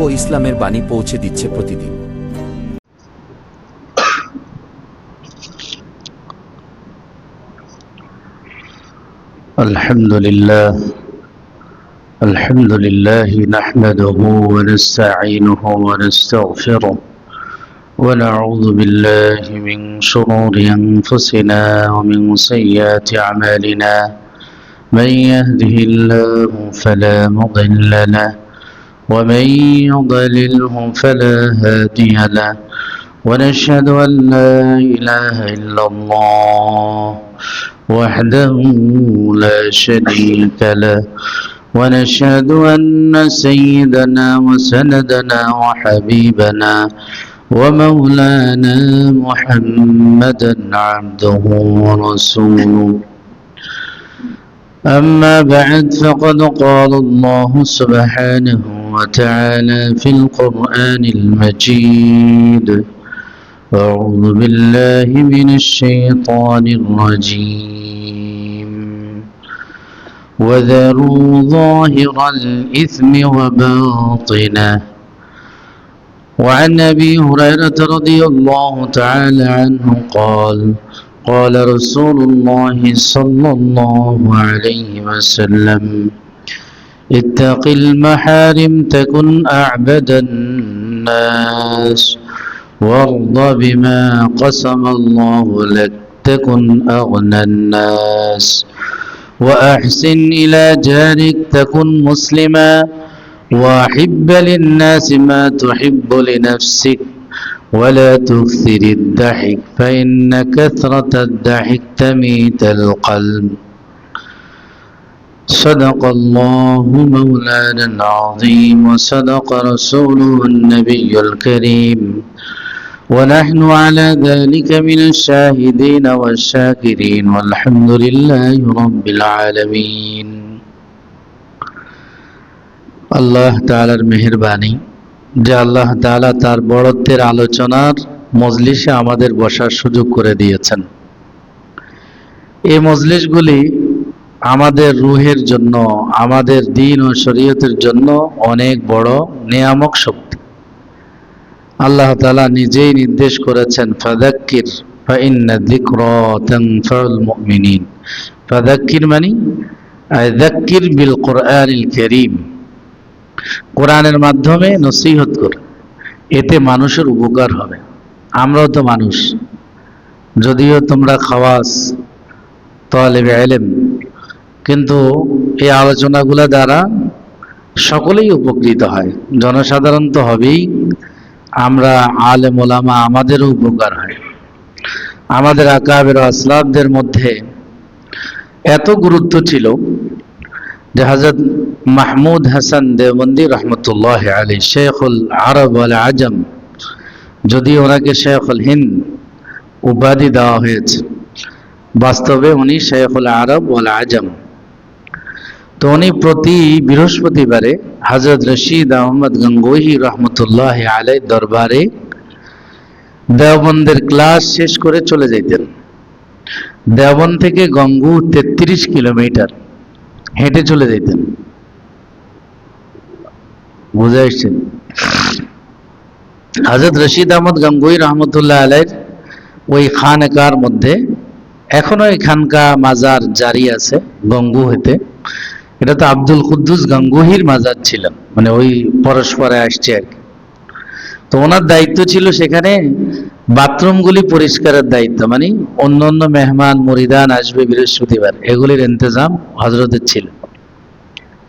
ও ইসলামের বাণী পৌঁছে দিচ্ছে প্রতিদিন الحمد لله الحمد لله نحمده ونستعينه ونستغفره ونعوذ بالله من شرور أنفسنا ومن سيئات أعمالنا من يهده الله فلا مضل له ومن يضلله فلا هادي له. ونشهد أن لا إله إلا الله وحده لا شريك له. ونشهد أن سيدنا وسندنا وحبيبنا ومولانا محمدا عبده ورسوله. أما بعد فقد قال الله سبحانه وتعالى في القرآن المجيد. أعوذ بالله من الشيطان الرجيم. وذروا ظاهر الإثم وباطنه. وعن أبي هريرة رضي الله تعالى عنه قال قال رسول الله صلى الله عليه وسلم اتق المحارم تكن أعبد الناس وارض بما قسم الله لك تكن أغنى الناس وأحسن إلى جارك تكن مسلما وأحب للناس ما تحب لنفسك ولا تكثر الضحك فإن كثرة الضحك تميت القلب صدق الله مولانا العظيم وصدق رسوله النبي الكريم ونحن على ذلك من الشاهدين والشاكرين والحمد لله رب العالمين আল্লাহ তাআলার মেহেরবানি যে আল্লাহ তাআলা তার বড়ত্বের আলোচনার মজলিসে আমাদের বসার সুযোগ করে দিয়েছেন এই মজলিসগুলি আমাদের রুহের জন্য, আমাদের দিন ও শরীয়তের জন্য অনেক বড় নিয়ামক শক্তি। আল্লাহ তালা নিজেই নির্দেশ করেছেন ফাদাক্কির ফাদাক্কির মানে আযাক্কির বিল কোরআনিল কারীম। কোরআনের মাধ্যমে নসিহত কর, এতে মানুষের উপকার হবে। আমরাও তো মানুষ, যদিও তোমরা খাওয়াস তালেবে এলেম কিন্তু এই আলোচনাগুলো দ্বারা সকলেই উপকৃত হয়। জনসাধারণ তো হবেই। আমরা আলেম ওলামা আমাদেরও উপকার হয়। আমাদের আকাবের আসলাবদের মধ্যে এত গুরুত্ব ছিল যে হজরত মাহমুদ হাসান দেওবন্দি রহমতুল্লাহ আলী শেখুল আরব আল আজম, যদি ওনাকে শেখুল হিন্দ উপাধি দেওয়া হয়েছে, বাস্তবে উনি শেখুল আরব ওয়াল আজম তো উনি প্রতি বৃহস্পতিবারে হজরত রশিদ আহমদ গঙ্গোহি রহমতুল্লাহ আলাই দরবারে দেওবন্দের ক্লাস শেষ করে চলে যাইতেন। দেওবন থেকে গঙ্গু তেত্রিশ কিলোমিটার হেঁটে চলে যেতেন বুঝে আসছেন? হজরত রশিদ আহমদ গঙ্গুই রহমতুল্লাহ আলাইর ওই খানকার মধ্যে, এখনও এখানকার মাজার জারি আছে গঙ্গু হইতে এটা তো আব্দুল কুদ্দুস গঙ্গুহির মাজার ছিল মানে ওই পরস্পরে আসছে আর কি। তো ওনার দায়িত্ব ছিল সেখানে বাথরুমগুলি পরিষ্কারের দায়িত্ব মানে অন্য অন্য মেহমান, মরিদান আসবে বৃহস্পতিবার, এগুলির ইন্তজাম হজরতের ছিল।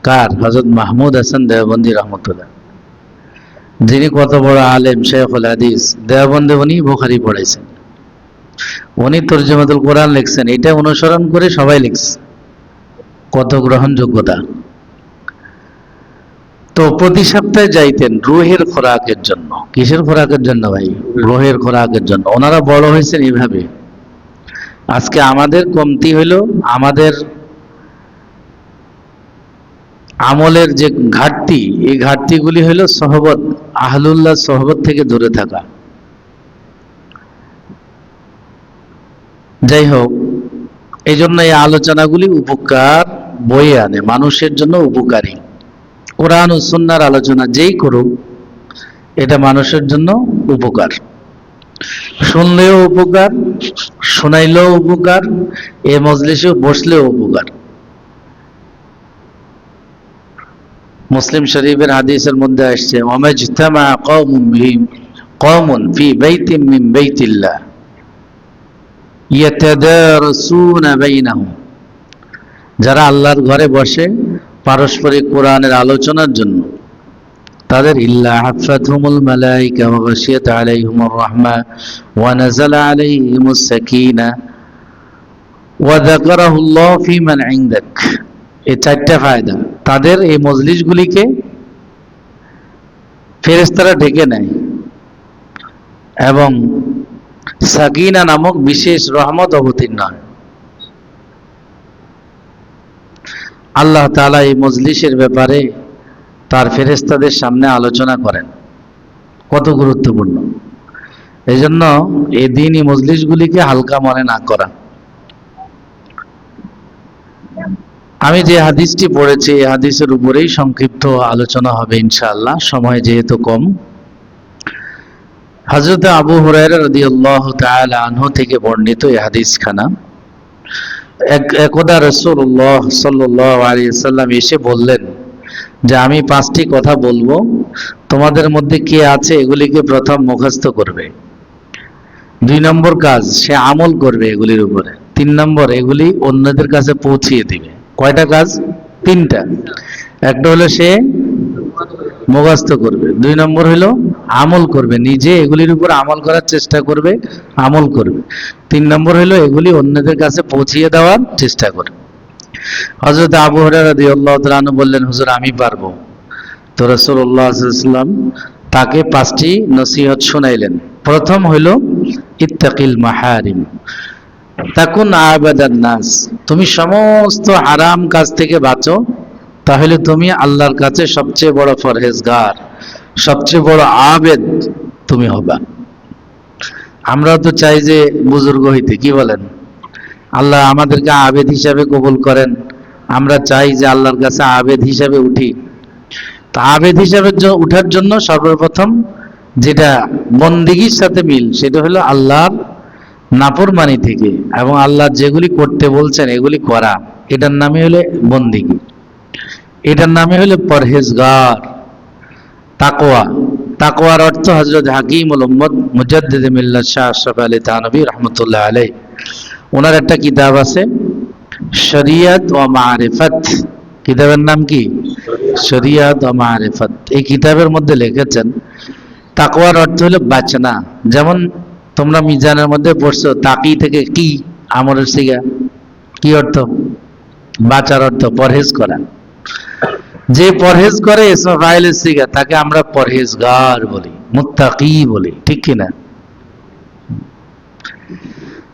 কার? হজরত মাহমুদ হাসান দেওবন্দি রহমতুল্লাহ। যিনি কত বড় আলেম, শেখুল হাদিস, দেওবন্দে উনি বুখারি পড়েছেন। উনি তর্জমাতুল কোরআন লিখছেন, এটা অনুসরণ করে সবাই লিখছে। কত গ্রহণযোগ্যতা তো প্রতি সপ্তাহে যাইতেন রুহের খোরাকের জন্য। কিসের খোরাকের জন্য ভাই? রুহের খোরাকের জন্য। ওনারা বড় হয়েছেন এইভাবে। আজকে আমাদের কমতি হইল, আমাদের আমলের যে ঘাটতি, এই ঘাটতিগুলি হইল সহবত, আহলুল্লাহ সহবত থেকে দূরে থাকা। যাই হোক এই জন্য এই আলোচনাগুলি উপকার বয়ে আনে, মানুষের জন্য উপকারী। কোরআন ও সুন্নার আলোচনা যেই করুক, এটা মানুষের জন্য উপকার। শুনলেও উপকার, শোনাইলেও উপকার, এ মজলিসে বসলেও উপকার। মুসলিম শরীফের হাদিসের মধ্যে আসছে ওমাজতামা কওমুন কওমুন ফি বাইতিন মিন বাইতিল্লাহ, ইয়াতাদারাসুনা বাইনাহুম। যারা আল্লাহর ঘরে বসে পারস্পরিক কোরআনের আলোচনার জন্য, তাদের ইল্লা সাকিনা এই চারটা ফায়দা। তাদের এই মজলিসগুলিকে ফেরেশতারা ঢেকে নেয় এবং সাকিনা নামক বিশেষ রহমত অবতীর্ণ হয়। আল্লাহ তাআলা এই মজলিসের ব্যাপারে তার ফেরেশতাদের সামনে আলোচনা করেন। কত গুরুত্বপূর্ণ। এই জন্য এই দিনই মজলিসগুলিকে হালকা মনে না করা। আমি যে হাদিসটি পড়েছি, এই হাদিসের উপরেই সংক্ষিপ্ত আলোচনা হবে ইনশাআল্লাহ। সময় যেহেতু কম। হজরত আবু হুরায়রা রাদিয়াল্লাহু তাআলা আনহু থেকে বর্ণিত এই হাদিসখানা। একদা রাসূলুল্লাহ সাল্লাল্লাহু আলাইহি সাল্লাম এসে বললেন যে আমি পাঁচটি কথা বলব, তোমাদের মধ্যে কে আছে এগুলিকে প্রথম মুখস্থ করবে? দুই নম্বর কাজ, সে আমল করবে এগুলির উপরে। তিন নম্বর, এগুলি অন্যদের কাছে পৌঁছিয়ে দিবে। কয়টা কাজ? তিনটা। একটা হলো সে মুখস্থ করবে। দুই নম্বর হলো আমল করবে। নিজে এগুলির উপর আমল করার চেষ্টা করবে, আমল করবে। তিন নম্বর হলো এগুলি অন্যদের কাছে পৌঁছিয়ে দেওয়ার চেষ্টা করবে। হজরত আবু তাআলা আনহু বললেন, হুজুর, আমি পারব। তো ওয়াসাল্লাম তাকে পাঁচটি নসিহত শোনাইলেন। প্রথম হইল ইত্তাকিল মাহারিম। তাকুন আবাদান নাস। তুমি সমস্ত হারাম কাজ থেকে বাঁচো। তাহলে তুমি আল্লাহর কাছে সবচেয়ে বড় ফরহেজগার সবচেয়ে বড় আবেদ তুমি হবা। আমরা তো চাই যে বুজুর্গ হইতে, কি বলেন? আল্লাহ আমাদেরকে আবেদ হিসাবে কবুল করেন। আমরা চাই যে আল্লাহর কাছে আবেদ হিসাবে উঠি। তা আবেদ হিসাবে উঠার জন্য সর্বপ্রথম যেটা বন্দিগির সাথে মিল, সেটা হলো আল্লাহর নাফরমানি থেকে এবং আল্লাহ যেগুলি করতে বলছেন, এগুলি করা। এটার নামই হলে বন্দিগি। এটার নামে হলো পরহেজগার তাকোয়া তাকোয়ার অর্থ হজরত হাকিম উম্মদ মুজাদ্দিদ মিল্লাত শাহ আশরাফ আলী তানবী রহমতুল্লাহ আলাই ওনার একটা কিতাব আছে, শরিয়ত ও মারিফত। কিতাবের নাম কি? শরিয়ত ও মারিফত। এই কিতাবের মধ্যে লিখেছেন তাকোয়ার অর্থ হলো বাঁচনা। যেমন তোমরা মিজানের মধ্যে পড়ছো, তাকি থেকে কি? আমরের সিগা কি অর্থ? বাঁচার অর্থ, পরহেজ করা। যে পরহেজ করে তাকে আমরা পরহেজগার বলি, মুত্তাকি বলি, ঠিক কিনা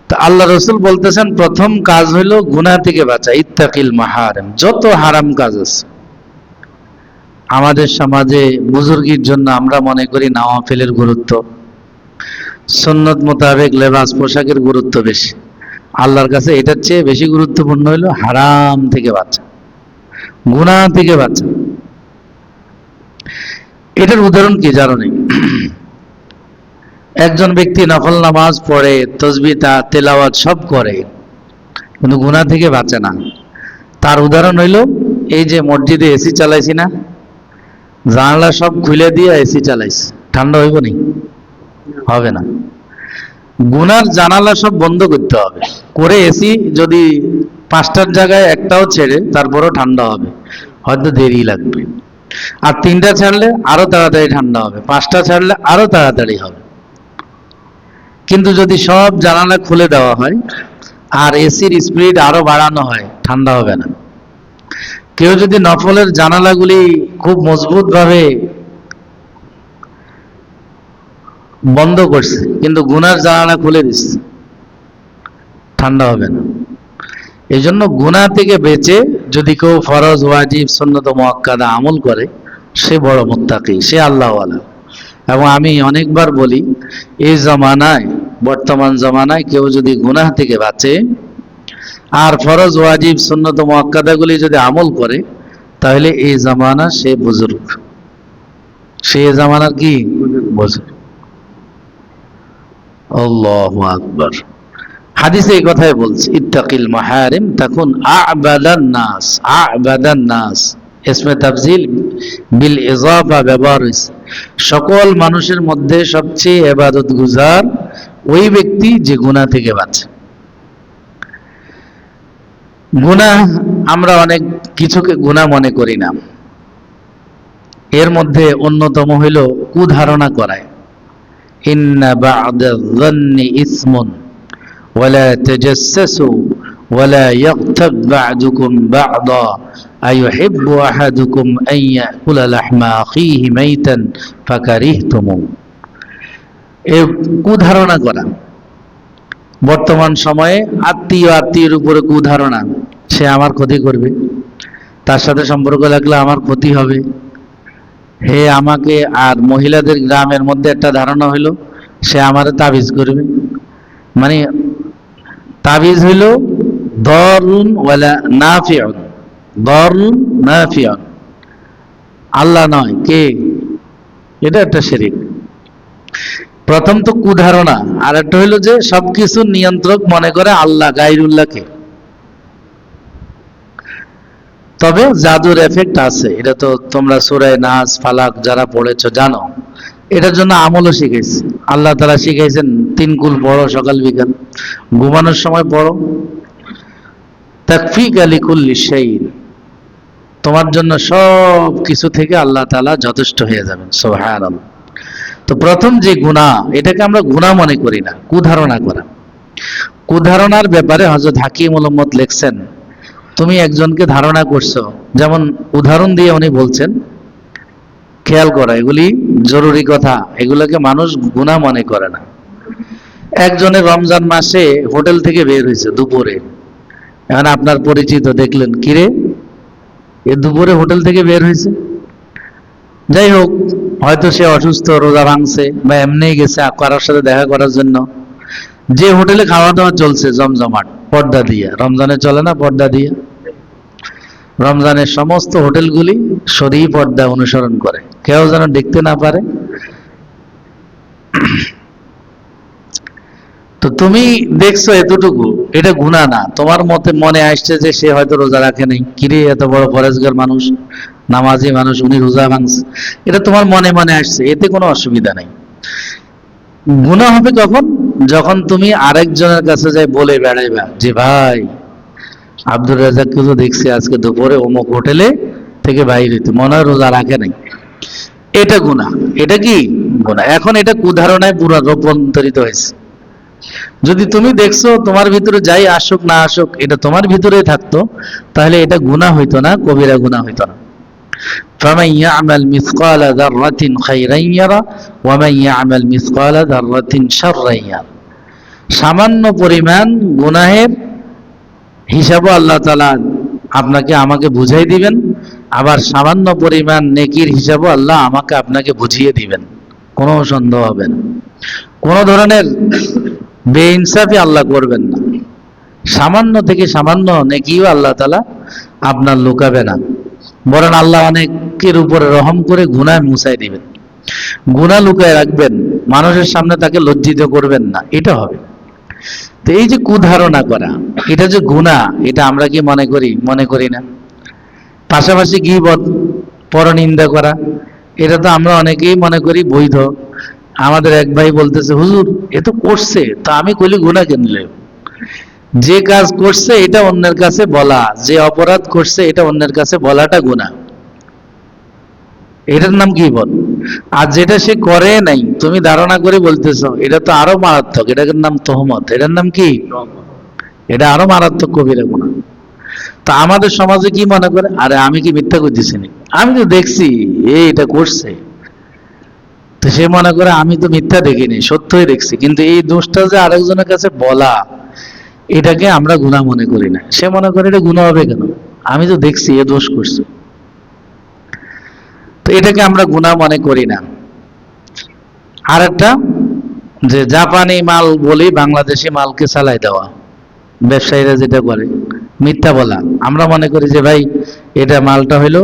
তো আল্লাহ রসুল বলতেছেন, প্রথম কাজ হইল গুনাহ থেকে বাঁচা, ইত্তাকিল মাহারেম, যত হারাম কাজ আছে। আমাদের সমাজে বুজুর্গির জন্য আমরা মনে করি নাওয়াফেলের গুরুত্ব সন্ন্যত মোতাবেক লেবাস পোশাকের গুরুত্ব বেশি। আল্লাহর কাছে এটার চেয়ে বেশি গুরুত্বপূর্ণ হলো হারাম থেকে বাঁচা। গুনাহ থেকে বাঁচা। এটার উদাহরণ কি জানো নেই? একজন ব্যক্তি নফল নামাজ পড়ে তসবিতা তেলাওয়াত সব করে, কিন্তু গুনাহ থেকে বাঁচে না। তার উদাহরণ হইল, এই যে মসজিদে এসি চালাইছি না, জানলা সব খুলে দিয়ে এসি চালাইছি। ঠান্ডা হইব নি? হবে না। গুনার জানালা সব বন্ধ করতে হবে। করে এসি যদি পাঁচটার জায়গায় একটাও ছেড়ে তারপরও ঠান্ডা হবে। হয়তো দেরি লাগবে। আর তিনটা ছাড়লে আরও তাড়াতাড়ি ঠান্ডা হবে। পাঁচটা ছাড়লে আরও তাড়াতাড়ি হবে। কিন্তু যদি সব জানালা খুলে দেওয়া হয় আর এসির স্পিড আরও বাড়ানো হয়, ঠান্ডা হবে না। কেউ যদি নফলের জানালাগুলি খুব মজবুত ভাবে বন্ধ করছে, কিন্তু গুনার জানালা খুলে দিচ্ছে, ঠান্ডা হবে না। এই জন্য গুনা থেকে বেঁচে যদি কেউ ফরজ, ওয়াজিব সন্ন্যত মোয়াক্কাদা আমল করে, সে বড় মুত্তাকি, সে আল্লাহওয়ালা। এবং আমি অনেকবার বলি, এই জমানায়, বর্তমান জমানায় কেউ যদি গুনাহ থেকে বাঁচে, আর ফরজ, ওয়াজিব, সুন্নত, মোয়াক্কাদাগুলি যদি আমল করে, তাহলে এই জামানা সে বুজুর্গ। সে জামানার কি? বোঝে আল্লাহ আকবার। হাদিসে এই কথাই বলছে, ইত্তাকিল মাহারিম তখন আবাদান নাস আবাদান নাস। তাফজিল বিল ইজাফা ব্যবহার হয়েছে। সকল মানুষের মধ্যে সবচেয়ে এবাদত গুজার ওই ব্যক্তি যে গুনাহ থেকে বাঁচে। গুনাহ, আমরা অনেক কিছুকে গুনাহ মনে করি না। এর মধ্যে অন্যতম হইল কুধারণা করায়। ইন্না বা'দা যন্নি ইসমুন। ওয়ালা তাজাসসু ওয়ালা ইয়াগতাব বা'দুকুম বা'দা আইয়ুহিব্বু আহাদুকুম আন ইয়াকুলা লাহমা আখিহি মাইতান ফাকারিহতুমু এ কুধারণা করা। বর্তমান সময়ে আত্মীয় আত্মীয়ের উপরে কুধারণা। সে আমার ক্ষতি করবে। তার সাথে সম্পর্ক লাগলে আমার ক্ষতি হবে। হে আমাকে আর মহিলাদের গ্রামের মধ্যে একটা ধারণা হইল সে আমারে তাবিজ করবে। মানে তাবিজ হইল দরুন ওয়ালা নাফিউন, দরুন নাফিউন। আল্লাহ নয়, কে? এটা একটা শিরিক। প্রথম তো কুধারণা আর একটা হইল যে সবকিছু নিয়ন্ত্রক মনে করে আল্লাহ গাইরুল্লাহকে তবে জাদুর এফেক্ট আছে, এটা তো তোমরা সুরায় নাচ ফালাক যারা পড়েছো জানো। এটার জন্য আমলও শিখেছে আল্লাহ তারা শিখাইছেন, তিন কুল পড়ো সকাল বিকাল। ঘুমানোর সময় পড়ো। তাকফিক আলী কুল্লি শাইন তোমার জন্য সব কিছু থেকে আল্লাহ তাআলা যথেষ্ট হয়ে যাবেন সোহান তো প্রথম যে গুনাহ, এটাকে আমরা গুনাহ মনে করি না, কুধারণা করা। কুধারণার ব্যাপারে হজরত হাকিম মোহাম্মদ লেখছেন, তুমি একজনকে ধারণা করছ। যেমন উদাহরণ দিয়ে উনি বলছেন খেয়াল করা, এগুলি জরুরি কথা। এগুলোকে মানুষ গুণা মনে করে না। একজনের রমজান মাসে হোটেল থেকে বের হয়েছে দুপুরে। এখন আপনার পরিচিত দেখলেন কিরে এ দুপুরে হোটেল থেকে বের হয়েছে? যাই হোক, হয়তো সে অসুস্থ, রোজা ভাঙছে বা এমনিই গেছে কারোর সাথে দেখা করার জন্য। যে হোটেলে খাওয়া দাওয়া চলছে জমজমাট, পর্দা দিয়ে। রমজানে চলে না পর্দা দিয়ে? রমজানের সমস্ত হোটেলগুলি সরি পর্দা অনুসরণ করে। কেউ যেন দেখতে না পারে। তো তুমি দেখছ এতটুকু এটা গুণা না। তোমার মতে মনে আসছে যে সে হয়তো রোজা রাখে নাই। কিরে এত বড় ফরেজগার মানুষ নামাজি মানুষ উনি রোজা ভাঙছে। এটা তোমার মনে মনে আসছে এতে কোনো অসুবিধা নেই। গুণা হবে কখন? যখন তুমি আরেকজনের কাছে যাই বলে বেড়াইবা যে ভাই আব্দুর রাজাককে তো দেখছি আজকে দুপুরে অমুক হোটেলে থেকে বাইরে হইতে মনে হয় রোজা রাখে নাই এটা গুণা এটা কি গুণা এখন এটা কুধারণায় পুরো রূপান্তরিত হয়েছে যদি তুমি দেখছো তোমার ভিতরে যাই আসুক না আসুক এটা তোমার ভিতরে থাকতো তাহলে এটা গুণা হইতো না কবিরা গুণা হইতো না فمن يعمل مثقال ذرة خيرا يرى ومن يعمل مثقال ذرة شرا يرى সামান্য পরিমাণ গুনাহের হিসাবও আল্লাহ তালা আপনাকে আমাকে বুঝাই দিবেন, আবার সামান্য পরিমাণ নেকির হিসাবও আল্লাহ আমাকে আপনাকে বুঝিয়ে দিবেন। কোনো সন্দেহ হবে না। কোনো ধরনের বেইনসাফি আল্লাহ করবেন না। সামান্য থেকে সামান্য নেকিও আল্লাহ তালা আপনার লুকাবে না। বরং আল্লাহ অনেকের উপরে রহম করে গুনায় মুছাই দিবেন। গুনাহ লুকায় রাখবেন, মানুষের সামনে তাকে লজ্জিত করবেন না। এটা হবে। তো এই যে কুধারণা করা, এটা যে গুণা, এটা আমরা কি মনে করি? মনে করি না। পাশাপাশি গিবত পরনিন্দা করা, এটা তো আমরা অনেকেই মনে করি বৈধ। আমাদের এক ভাই বলতেছে, হুজুর, এ তো করছে, তা আমি কইলি গুণা কিনলে যে কাজ করছে, এটা অন্যের কাছে বলা, যে অপরাধ করছে, এটা অন্যের কাছে বলাটা গুণা। এটার নাম কি বল? আর যেটা সে করে নাই, তুমি ধারণা করে বলতেছো, এটা তো আরও মারাত্মক, এটার নাম তহমত, এটার নাম কি? এটা আরও মারাত্মক কবিরা গুণা। তা আমাদের সমাজে কি মনে করে? আরে আমি কি মিথ্যা করতেছি আমি তো দেখছি, এ এটা করছে। তো সে মনে করে, আমি তো মিথ্যা দেখিনি, সত্যই দেখছি। কিন্তু এই দোষটা যে আরেকজনের কাছে বলা, এটাকে আমরা গুণা মনে করি না। সে মনে করে, এটা গুণা হবে কেন? আমি তো দেখছি, এ দোষ করছে। তো এটাকে আমরা গুণা মনে করি না। আর একটা যে জাপানি মাল বলি, বাংলাদেশি মালকে চালাই দেওয়া। ব্যবসায়ীরা যেটা করে, মিথ্যা বলা। আমরা মনে করি যে ভাই, এটা মালটা হইল